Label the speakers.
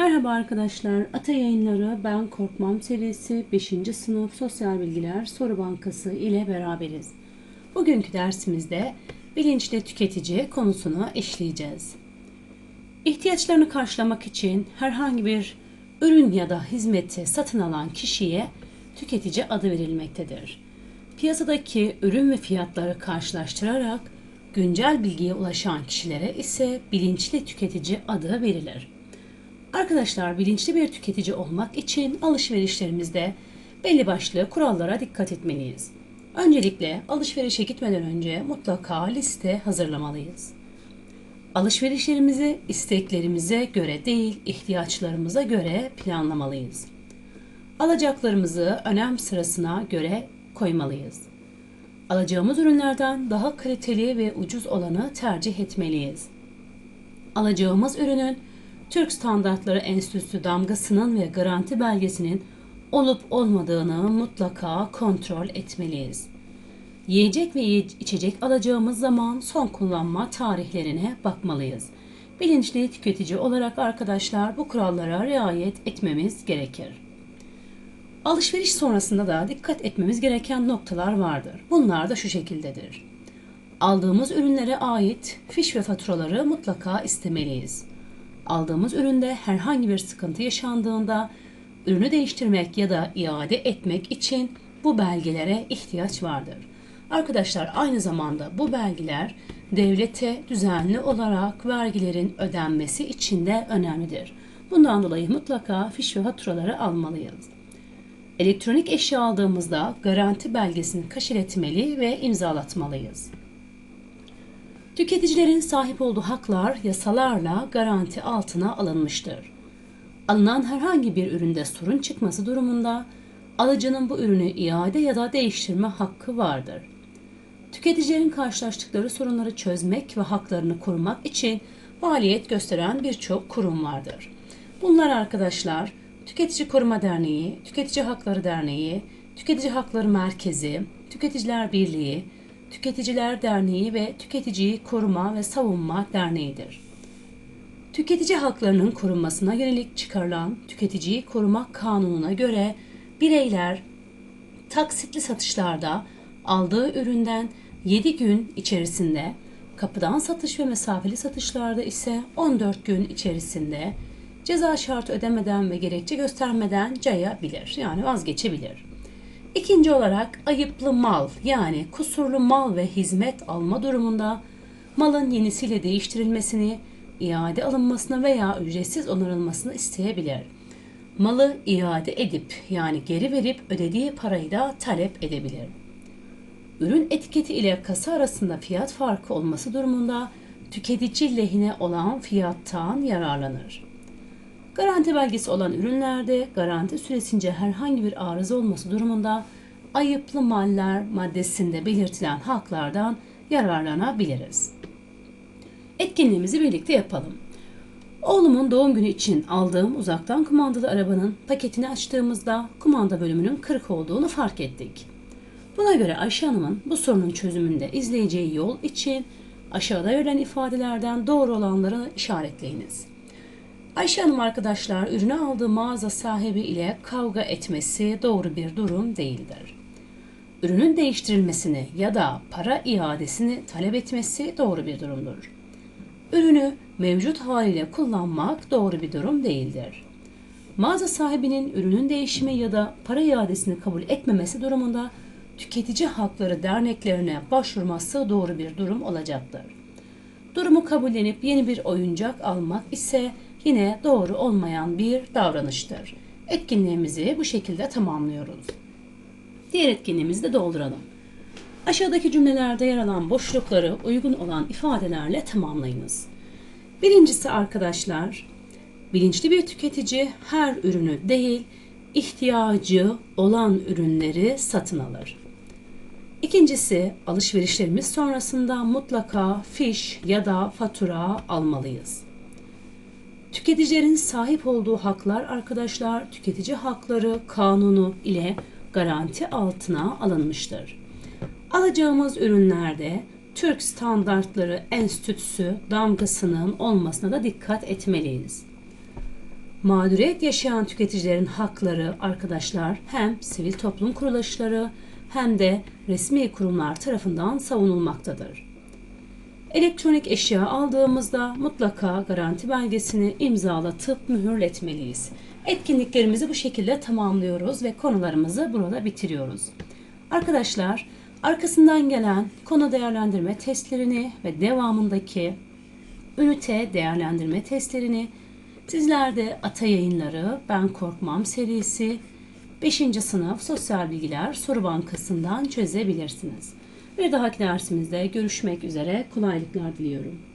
Speaker 1: Merhaba arkadaşlar. Ata Yayınları Ben Korkmam serisi 5. sınıf Sosyal Bilgiler Soru Bankası ile beraberiz. Bugünkü dersimizde bilinçli tüketici konusunu işleyeceğiz. İhtiyaçlarını karşılamak için herhangi bir ürün ya da hizmeti satın alan kişiye tüketici adı verilmektedir. Piyasadaki ürün ve fiyatları karşılaştırarak güncel bilgiye ulaşan kişilere ise bilinçli tüketici adı verilir. Arkadaşlar bilinçli bir tüketici olmak için alışverişlerimizde belli başlı kurallara dikkat etmeliyiz. Öncelikle alışverişe gitmeden önce mutlaka liste hazırlamalıyız. Alışverişlerimizi isteklerimize göre değil, ihtiyaçlarımıza göre planlamalıyız. Alacaklarımızı önem sırasına göre koymalıyız. Alacağımız ürünlerden daha kaliteli ve ucuz olanı tercih etmeliyiz. Alacağımız ürünün Türk Standartları Enstitüsü damgasının ve garanti belgesinin olup olmadığını mutlaka kontrol etmeliyiz. Yiyecek ve içecek alacağımız zaman son kullanma tarihlerine bakmalıyız. Bilinçli tüketici olarak arkadaşlar bu kurallara riayet etmemiz gerekir. Alışveriş sonrasında da dikkat etmemiz gereken noktalar vardır. Bunlar da şu şekildedir. Aldığımız ürünlere ait fiş ve faturaları mutlaka istemeliyiz. Aldığımız üründe herhangi bir sıkıntı yaşandığında ürünü değiştirmek ya da iade etmek için bu belgelere ihtiyaç vardır. Arkadaşlar aynı zamanda bu belgeler devlete düzenli olarak vergilerin ödenmesi için de önemlidir. Bundan dolayı mutlaka fiş ve faturaları almalıyız. Elektronik eşya aldığımızda garanti belgesini kaşiletmeli ve imzalatmalıyız. Tüketicilerin sahip olduğu haklar yasalarla garanti altına alınmıştır. Alınan herhangi bir üründe sorun çıkması durumunda alıcının bu ürünü iade ya da değiştirme hakkı vardır. Tüketicilerin karşılaştıkları sorunları çözmek ve haklarını korumak için faaliyet gösteren birçok kurum vardır. Bunlar arkadaşlar Tüketici Koruma Derneği, Tüketici Hakları Derneği, Tüketici Hakları Merkezi, Tüketiciler Birliği, Tüketiciler Derneği ve Tüketiciyi Koruma ve Savunma Derneği'dir. Tüketici haklarının korunmasına yönelik çıkarılan Tüketiciyi Koruma Kanunu'na göre bireyler taksitli satışlarda aldığı üründen 7 gün içerisinde, kapıdan satış ve mesafeli satışlarda ise 14 gün içerisinde ceza şartı ödemeden ve gerekçe göstermeden cayabilir. Yani vazgeçebilir. İkinci olarak ayıplı mal yani kusurlu mal ve hizmet alma durumunda malın yenisiyle değiştirilmesini, iade alınmasını veya ücretsiz onarılmasını isteyebilir. Malı iade edip yani geri verip ödediği parayı da talep edebilir. Ürün etiketi ile kasa arasında fiyat farkı olması durumunda tüketici lehine olan fiyattan yararlanır. Garanti belgesi olan ürünlerde garanti süresince herhangi bir arıza olması durumunda ayıplı maller maddesinde belirtilen haklardan yararlanabiliriz. Etkinliğimizi birlikte yapalım. Oğlumun doğum günü için aldığım uzaktan kumandalı arabanın paketini açtığımızda kumanda bölümünün kırık olduğunu fark ettik. Buna göre Ayşe Hanım'ın bu sorunun çözümünde izleyeceği yol için aşağıda verilen ifadelerden doğru olanları işaretleyiniz. Ayşe Hanım arkadaşlar ürünü aldığı mağaza sahibi ile kavga etmesi doğru bir durum değildir. Ürünün değiştirilmesini ya da para iadesini talep etmesi doğru bir durumdur. Ürünü mevcut haliyle kullanmak doğru bir durum değildir. Mağaza sahibinin ürünün değişimi ya da para iadesini kabul etmemesi durumunda tüketici hakları derneklerine başvurması doğru bir durum olacaktır. Durumu kabullenip yeni bir oyuncak almak ise yine doğru olmayan bir davranıştır. Etkinliğimizi bu şekilde tamamlıyoruz. Diğer etkinliğimizi de dolduralım. Aşağıdaki cümlelerde yer alan boşlukları uygun olan ifadelerle tamamlayınız. Birincisi arkadaşlar, bilinçli bir tüketici her ürünü değil, ihtiyacı olan ürünleri satın alır. İkincisi, alışverişlerimiz sonrasında mutlaka fiş ya da fatura almalıyız. Tüketicilerin sahip olduğu haklar arkadaşlar tüketici hakları kanunu ile garanti altına alınmıştır. Alacağımız ürünlerde Türk Standartları Enstitüsü damgasının olmasına da dikkat etmeliyiz. mağduriyet yaşayan tüketicilerin hakları arkadaşlar hem sivil toplum kuruluşları hem de resmi kurumlar tarafından savunulmaktadır. Elektronik eşya aldığımızda mutlaka garanti belgesini imzalatıp mühürletmeliyiz. Etkinliklerimizi bu şekilde tamamlıyoruz ve konularımızı burada bitiriyoruz. Arkadaşlar, arkasından gelen konu değerlendirme testlerini ve devamındaki ünite değerlendirme testlerini sizler de Ata Yayınları Ben Korkmam serisi 5. sınıf sosyal bilgiler soru bankasından çözebilirsiniz. Bir dahaki dersimizde görüşmek üzere kolaylıklar diliyorum.